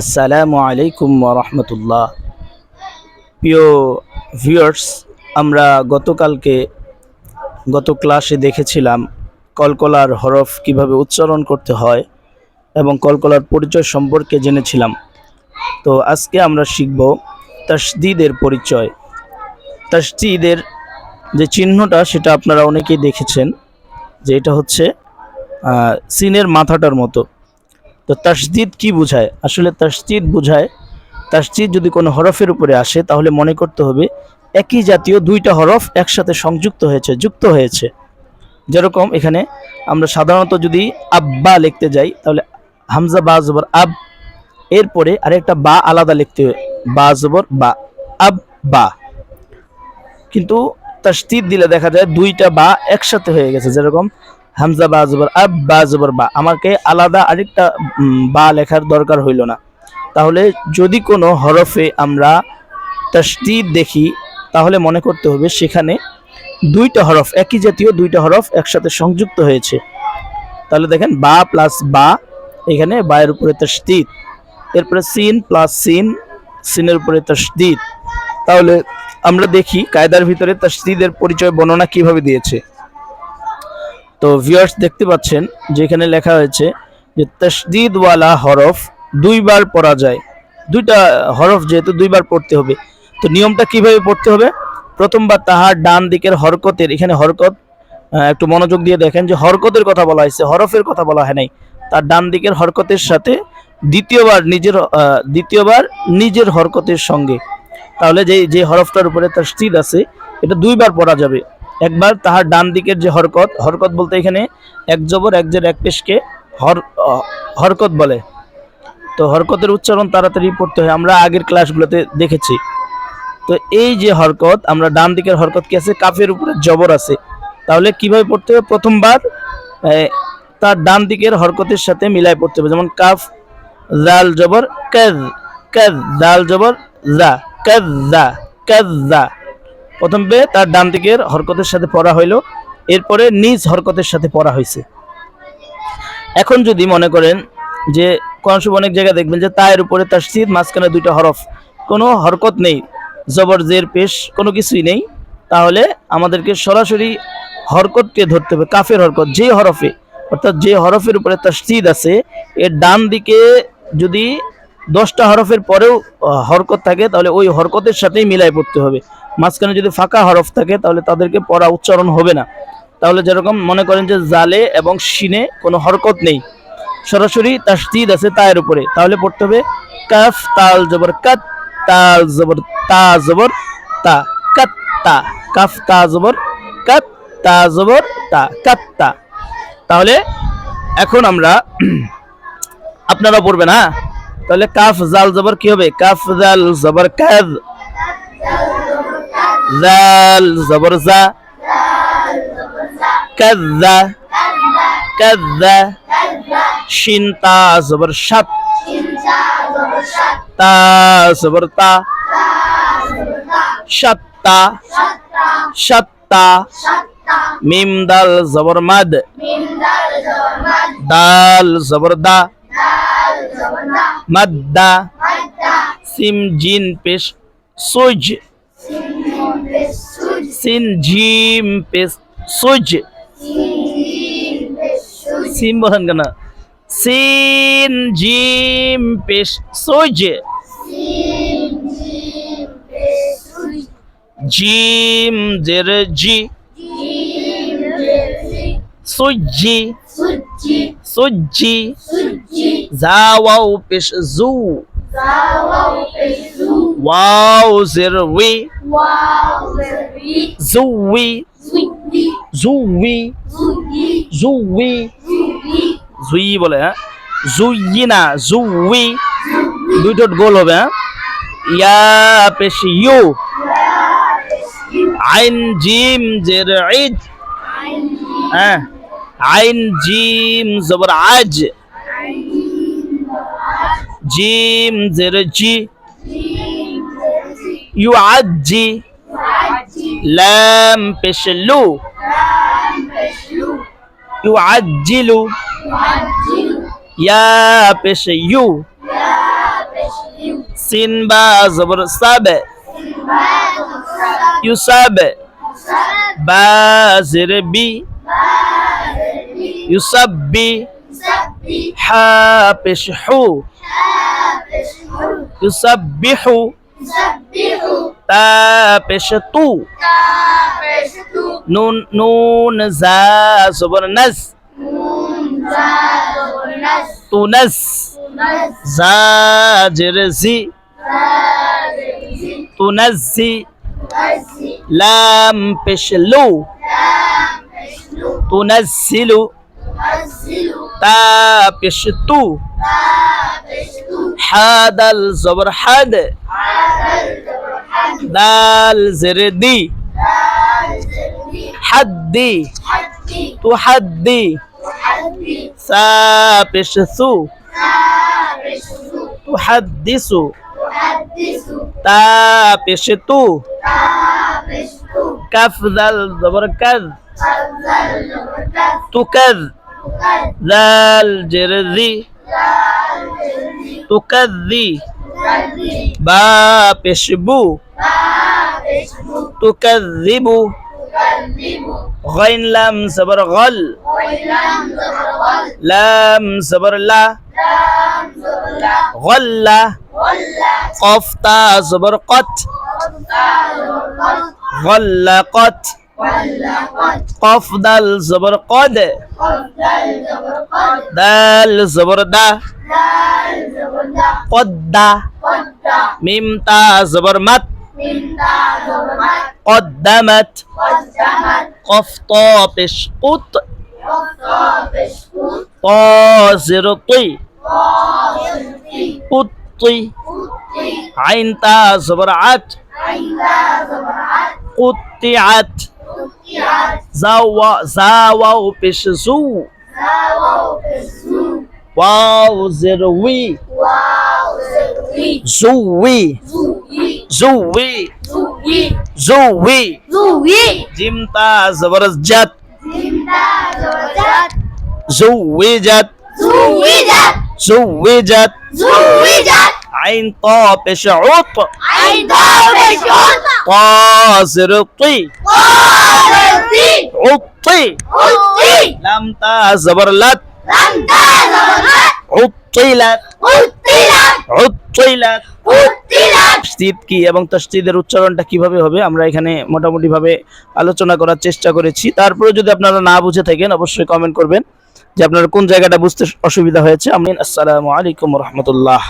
আসসালামু আলাইকুম রহমতুল্লাহ। প্রিয় ভিউয়ার্স আমরা গতকালকে গত ক্লাসে দেখেছিলাম কলকলার হরফ কীভাবে উচ্চারণ করতে হয় এবং কলকলার পরিচয় সম্পর্কে জেনেছিলাম। তো আজকে আমরা শিখব তাসদিদের পরিচয়। তাসদিদের যে চিহ্নটা, সেটা আপনারা অনেকেই দেখেছেন, যে এটা হচ্ছে সিনের মাথাটার মতো। তো তাসদিদ কি বোঝায়? আসলে তাসদিদ বোঝায় তাসদিদ যদি কোনো হরফের উপরে আসে, তাহলে মনে করতে হবে একই জাতীয় দুইটা হরফ একসাথে সংযুক্ত হয়েছে, যুক্ত হয়েছে। যেরকম এখানে আমরা সাধারণত যদি আব্বা লিখতে যাই, তাহলে হামজা বা জবর আব, এরপরে আরেকটা বা আলাদা লিখতে হয় বা জবর বা আব বা। কিন্তু তাসদিদ দিলে দেখা যায় দুইটা বা একসাথে হয়ে গেছে, যেরকম হামজা বা জবর, আব বা জবর বা, আমাকে আলাদা আরেকটা বা লেখার দরকার হইল না। তাহলে যদি কোনো হরফে আমরা তাসদিদ দেখি, তাহলে মনে করতে হবে সেখানে দুইটা হরফ, একই জাতীয় দুইটা হরফ একসাথে সংযুক্ত হয়েছে। তাহলে দেখেন, বা প্লাস বা, এখানে বায়ের উপরে তাসদিদ, এরপরে সিন প্লাস সিন, সিনের উপরে তাসদিদ। তাহলে আমরা দেখি কায়দার ভিতরে তাসদিদের পরিচয় বর্ণনা কীভাবে দিয়েছে। তো ভিউয়ার্স দেখতে পাচ্ছেন যেখানে লেখা হয়েছে যে তসদিদওয়ালা হরফ দুইবার পড়া যায়। দুইটা হরফ যেহেতু দুইবার পড়তে হবে। তো নিয়মটা কীভাবে পড়তে হবে? প্রথমবার তাহার ডান দিকের হরকতের, এখানে হরকত একটু মনোযোগ দিয়ে দেখেন যে হরকতের কথা বলা হয়েছে, হরফের কথা বলা হয় নাই। তার ডান দিকের হরকতের সাথে দ্বিতীয়বার নিজের দ্বিতীয়বার নিজের হরকতের সঙ্গে। তাহলে যে যে হরফটার উপরে তার স্থির আছে, এটা দুইবার পড়া যাবে। একবার তাহার ডান দিকের যে হরকত হরকত বলতে এখানে এক জবর, এক জের, এক পেশকে হর হরকত বলে। তো হরকতের উচ্চারণ তাড়াতাড়ি পড়তে হয়, আমরা আগের ক্লাসগুলোতে দেখেছি। তো এই যে হরকত, আমরা ডান দিকের হরকত কি আছে? কাফের উপরে জবর আছে। তাহলে কীভাবে পড়তে হবে? প্রথমবার তার ডান দিকের হরকতের সাথে মিলায় পড়তে হবে। যেমন কাফ, জাল, জবর, কাজ কাজ, জাল, জবর, জা, কাজ জা কাজ, জা। প্রথমে তার ডান দিকের হরকতের সাথে পড়া হইল, এরপরে নিজ হরকতের সাথে পড়া হয়েছে এখন যদি মনে করেন যে সময় অনেক জায়গায় দেখবেন যে তায়ের উপরে তার শীত মাঝখানে দুইটা হরফ, কোনো হরকত নেই, জবর, জের, পেশ, কোনো কিছুই নেই, তাহলে আমাদেরকে সরাসরি হরকতকে ধরতে হবে, কাফের হরকত যে হরফে, অর্থাৎ যে হরফের উপরে তার শীত আছে, এর ডান দিকে যদি দশটা হরফের পরেও হরকত থাকে, তাহলে ওই হরকতের সাথেই মিলাই পড়তে হবে। মাঝখানে যদি ফাঁকা হরফ থাকে, তাহলে তাদেরকে পড়া উচ্চারণ হবে না। তাহলে যেরকম মনে করেন যে জালে এবং শিনে কোনো হরকত নেই। সরাসরি তার তাসদিদ আছে তায়ের উপরে। তাহলে পড়তে হবে, কাফ, তাল, জবর, কাত, তাল, জবর, তা জবর, তা, কাত, তা। কাফ, তা, জবর, কাত, তা, জবর, তা, কাত, তা। তাহলে এখন আমরা আপনারা পড়বেন হ্যাঁ? তাহলে কাফ, জাল জবর কি হবে? কাফ, জাল জবর কাজ জাল জবর জা। কাজা কাজা শিন, তা জবর সাত। তা জবর তা। সাত্তা সাত্তা মিম, দাল জবর মাদ। দাল জবর দা। মাদ্দা সিম জিন পেশ সুজ সিন জিম পেশ সুজ সিম বলেন কেন সিন জিম পেশ সুজ জিম জের জি সুজি সুজি জাওয়াও পেশ জু ওয়াও জের উই জুই জুই জুই জুই বলে হ্যাঁ জুইনা জুই দুইটোট গোল হবে হ্যাঁ ইয়া পেশ ইউ আইন জিম জের ইদ হ্যাঁ আইন জিম জবর আজ জিম জের জি ইউ আজি লাম পেশ লু ইউ আজিলু ইয়া পেশ ইউ সিন বা জবর সাব ইউসাব ইউসাব্বিহু তাপেশতু। নুন নুন জা জবর নাজ। তুনাস জা। জেরজি তুনাজি লাম পেশলু তুনাজিলু طابشت هذا الزبر حد. دال زردي حدي تحدي سابشث تحدث تابشت كفذ الزبر كذ تكذ ذا الجرذي تكذي بابشبو تكذب غين لام زبر غل لام زبر لا غلة قف تا زبر قت غلقت قف دال زبر قد. دال زبر دا. قد ميم تا زبر مت. قدمت قف طا بش قط. طا زر طي. قطي. عين تا زبر عت. قطعت. زاوا زاوا بش زو واو زروي زوي زوي زوي جيم تا زبر جت زوجت زوجت عين طا بش عط طا زر طي عطي لم تا زبر لت عطلت عطلت তসদিদ কি এবং তসদিদের উচ্চারণটা কিভাবে হবে আমরা এখানে মোটামুটি ভাবে আলোচনা করার চেষ্টা করেছি তারপরে যদি আপনারা না বুঝে থাকেন অবশ্যই কমেন্ট করবেন যে আপনারা কোন জায়গাটা বুঝতে অসুবিধা হয়েছে আমি আসসালামু আলাইকুম রহমতুল্লাহ